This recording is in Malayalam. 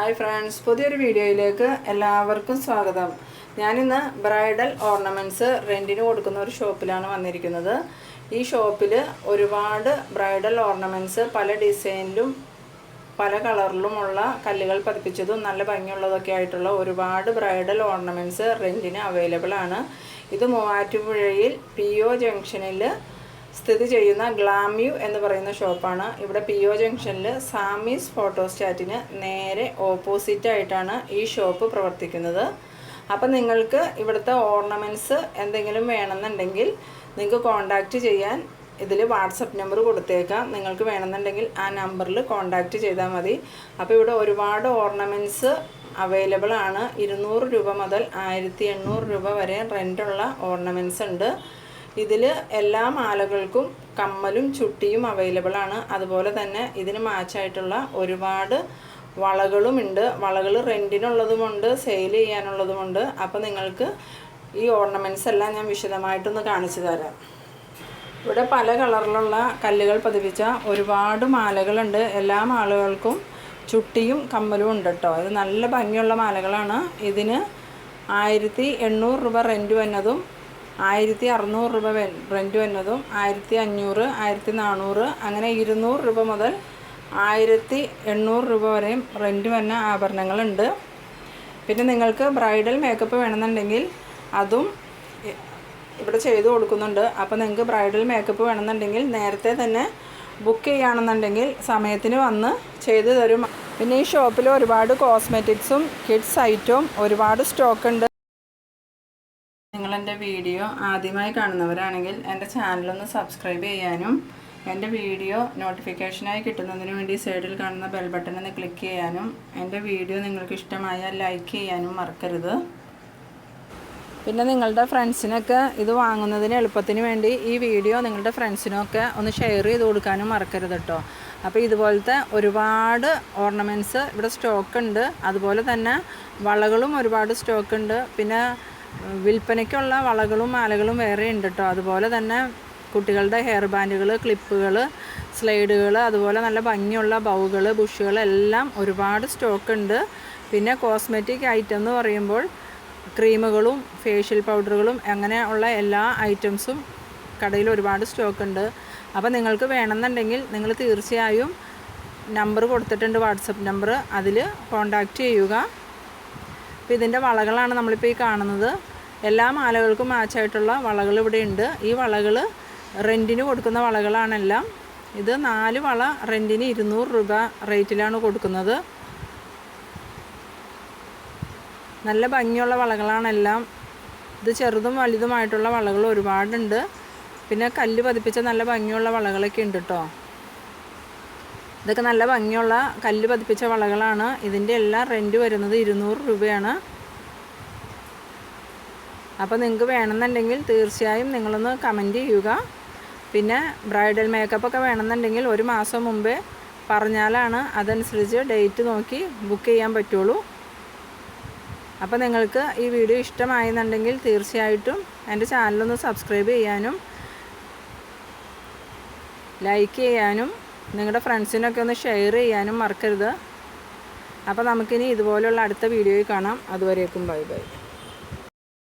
ഹായ് ഫ്രണ്ട്സ് പുതിയൊരു വീഡിയോയിലേക്ക് എല്ലാവർക്കും സ്വാഗതം. ഞാനിന്ന് ബ്രൈഡൽ ഓർണമെന്റ്സ് റെന്റിന് കൊടുക്കുന്ന ഒരു ഷോപ്പിലാണ് വന്നിരിക്കുന്നത്. ഈ ഷോപ്പിൽ ഒരുപാട് ബ്രൈഡൽ ഓർണമെന്റ്സ് പല ഡിസൈനിലും പല കളറിലുമുള്ള കല്ലുകൾ പതിപ്പിച്ചതും നല്ല ഭംഗിയുള്ളതൊക്കെ ആയിട്ടുള്ള ഒരുപാട് ബ്രൈഡൽ ഓർണമെന്റ്സ് റെന്റിന് അവൈലബിൾ ആണ് ഇത് മൂവാറ്റുപുഴയിൽ പി ഒ ജംഗ്ഷനിൽ സ്ഥിതി ചെയ്യുന്ന ഗ്ലാമ്യു എന്ന് പറയുന്ന ഷോപ്പാണ്. ഇവിടെ പി ഒ ജംഗ്ഷനിൽ സാമീസ് ഫോട്ടോസ്റ്റാറ്റിന് നേരെ ഓപ്പോസിറ്റായിട്ടാണ് ഈ ഷോപ്പ് പ്രവർത്തിക്കുന്നത്. അപ്പം നിങ്ങൾക്ക് ഇവിടുത്തെ ഓർണമെന്റ്സ് എന്തെങ്കിലും വേണമെന്നുണ്ടെങ്കിൽ നിങ്ങൾക്ക് കോണ്ടാക്റ്റ് ചെയ്യാൻ ഇതിൽ വാട്സപ്പ് നമ്പർ കൊടുത്തേക്കാം. നിങ്ങൾക്ക് വേണമെന്നുണ്ടെങ്കിൽ ആ നമ്പറിൽ കോണ്ടാക്റ്റ് ചെയ്താൽ മതി. അപ്പോൾ ഇവിടെ ഒരുപാട് ഓർണമെന്റ്സ് അവൈലബിൾ ആണ്. ഇരുന്നൂറ് രൂപ മുതൽ ആയിരത്തി എണ്ണൂറ് രൂപ വരെ റെന്റുള്ള ഓർണമെന്റ്സ് ഉണ്ട്. ഇതിൽ എല്ലാ മാലകൾക്കും കമ്മലും ചുട്ടിയും അവൈലബിൾ ആണ്. അതുപോലെ തന്നെ ഇതിന് മാച്ചായിട്ടുള്ള ഒരുപാട് വളകളുമുണ്ട് വളകൾ റെന്റിനുള്ളതുമുണ്ട് സെയിൽ ചെയ്യാനുള്ളതുമുണ്ട് അപ്പോൾ നിങ്ങൾക്ക് ഈ ഓർണമെന്റ്സ് എല്ലാം ഞാൻ വിശദമായിട്ടൊന്ന് കാണിച്ചു തരാം. ഇവിടെ പല കളറിലുള്ള കല്ലുകൾ പതിപ്പിച്ച ഒരുപാട് മാലകളുണ്ട്. എല്ലാ മാലകൾക്കും ചുട്ടിയും കമ്മലും ഉണ്ട് കേട്ടോ ഇത് നല്ല ഭംഗിയുള്ള മാലകളാണ്. ഇതിന് ആയിരത്തി എണ്ണൂറ് രൂപ റെന്റ് വന്നതും ആയിരത്തി അറുന്നൂറ് രൂപ റെന്റ് വരുന്നതും ആയിരത്തി അഞ്ഞൂറ് ആയിരത്തി നാനൂറ് അങ്ങനെ ഇരുന്നൂറ് രൂപ മുതൽ ആയിരത്തി എണ്ണൂറ് രൂപ വരെയും റെന്റ് വരുന്ന ആഭരണങ്ങളുണ്ട്. പിന്നെ നിങ്ങൾക്ക് ബ്രൈഡൽ മേക്കപ്പ് വേണമെന്നുണ്ടെങ്കിൽ അതും ഇവിടെ ചെയ്തു കൊടുക്കുന്നുണ്ട്. അപ്പോൾ നിങ്ങൾക്ക് ബ്രൈഡൽ മേക്കപ്പ് വേണമെന്നുണ്ടെങ്കിൽ നേരത്തെ തന്നെ ബുക്ക് ചെയ്യുകയാണെന്നുണ്ടെങ്കിൽ സമയത്തിന് വന്ന് ചെയ്തു തരും. പിന്നെ ഈ ഷോപ്പിൽ ഒരുപാട് കോസ്മെറ്റിക്സും കിഡ്സ് ഐറ്റവും ഒരുപാട് സ്റ്റോക്ക് ഉണ്ട്. എന്റെ വീഡിയോ ആദ്യമായി കാണുന്നവരാണെങ്കിൽ എന്റെ ചാനലൊന്ന് സബ്സ്ക്രൈബ് ചെയ്യാനും എന്റെ വീഡിയോ നോട്ടിഫിക്കേഷനായി കിട്ടുന്നതിന് വേണ്ടി സൈഡിൽ കാണുന്ന ബെൽ ബട്ടൺ ഒന്ന് ക്ലിക്ക് ചെയ്യാനും എന്റെ വീഡിയോ നിങ്ങൾക്ക് ഇഷ്ടമായാൽ ലൈക്ക് ചെയ്യാനും മറക്കരുത്. പിന്നെ നിങ്ങളുടെ ഫ്രണ്ട്സിനൊക്കെ ഇത് വാങ്ങുന്നതിന് എളുപ്പത്തിന് വേണ്ടി ഈ വീഡിയോ നിങ്ങളുടെ ഫ്രണ്ട്സിനൊക്കെ ഒന്ന് ഷെയർ ചെയ്ത് കൊടുക്കാനും മറക്കരുത് കേട്ടോ അപ്പോൾ ഇതുപോലത്തെ ഒരുപാട് ഓർണമെന്റ്സ് ഇവിടെ സ്റ്റോക്ക് ഉണ്ട്. അതുപോലെ തന്നെ വളകളും ഒരുപാട് സ്റ്റോക്ക് ഉണ്ട്. പിന്നെ വിൽപ്പനയ്ക്കുള്ള വളകളും മാലകളും വേറെ ഉണ്ട് കേട്ടോ അതുപോലെ തന്നെ കുട്ടികളുടെ ഹെയർ ബാൻഡുകൾ ക്ലിപ്പുകൾ സ്ലൈഡുകൾ അതുപോലെ നല്ല ഭംഗിയുള്ള ബൗകൾ ബുഷുകൾ എല്ലാം ഒരുപാട് സ്റ്റോക്ക് ഉണ്ട്. പിന്നെ കോസ്മെറ്റിക് ഐറ്റം എന്ന് പറയുമ്പോൾ ക്രീമുകളും ഫേഷ്യൽ പൗഡറുകളും അങ്ങനെ ഉള്ള എല്ലാ ഐറ്റംസും കടയിൽ ഒരുപാട് സ്റ്റോക്ക് ഉണ്ട്. അപ്പോൾ നിങ്ങൾക്ക് വേണമെന്നുണ്ടെങ്കിൽ നിങ്ങൾ തീർച്ചയായും നമ്പർ കൊടുത്തിട്ടുണ്ട് വാട്സപ്പ് നമ്പർ അതിൽ കോണ്ടാക്റ്റ് ചെയ്യുക. അപ്പോൾ ഇതിന്റെ വളകളാണ് നമ്മളിപ്പോൾ ഈ കാണുന്നത്. എല്ലാ മാലകൾക്കും മാച്ചായിട്ടുള്ള വളകൾ ഇവിടെ ഉണ്ട്. ഈ വളകൾ റെന്റിന് കൊടുക്കുന്ന വളകളാണെല്ലാം. ഇത് നാല് വള റെന്റിന് ഇരുന്നൂറ് രൂപ റേറ്റിലാണ് കൊടുക്കുന്നത്. നല്ല ഭംഗിയുള്ള വളകളാണെല്ലാം. ഇത് ചെറുതും വലുതുമായിട്ടുള്ള വളകൾ ഒരുപാടുണ്ട്. പിന്നെ കല്ല് പതിപ്പിച്ച നല്ല ഭംഗിയുള്ള വളകളൊക്കെ ഉണ്ട് കേട്ടോ. ഇതൊക്കെ നല്ല ഭംഗിയുള്ള കല്ല് പതിപ്പിച്ച വളകളാണ്. ഇതിന്റെ എല്ലാം റെന്റ് വരുന്നത് ഇരുന്നൂറ് രൂപയാണ്. അപ്പോൾ നിങ്ങൾക്ക് വേണമെന്നുണ്ടെങ്കിൽ തീർച്ചയായും നിങ്ങളൊന്ന് കമന്റ് ചെയ്യുക. പിന്നെ ബ്രൈഡൽ മേക്കപ്പ് ഒക്കെ വേണമെന്നുണ്ടെങ്കിൽ ഒരു മാസം മുമ്പേ പറഞ്ഞാലാണ് അതനുസരിച്ച് ഡേറ്റ് നോക്കി ബുക്ക് ചെയ്യാൻ പറ്റുള്ളൂ. അപ്പോൾ നിങ്ങൾക്ക് ഈ വീഡിയോ ഇഷ്ടമായെന്നുണ്ടെങ്കിൽ തീർച്ചയായിട്ടും എന്റെ ചാനലൊന്ന് സബ്സ്ക്രൈബ് ചെയ്യാനും ലൈക്ക് ചെയ്യാനും നിങ്ങളുടെ ഫ്രണ്ട്സിനൊക്കെ ഒന്ന് ഷെയർ ചെയ്യാനും മറക്കരുത്. അപ്പോൾ നമുക്കിനി ഇതുപോലുള്ള അടുത്ത വീഡിയോയിൽ കാണാം. അതുവരേക്കും ബൈ ബൈ.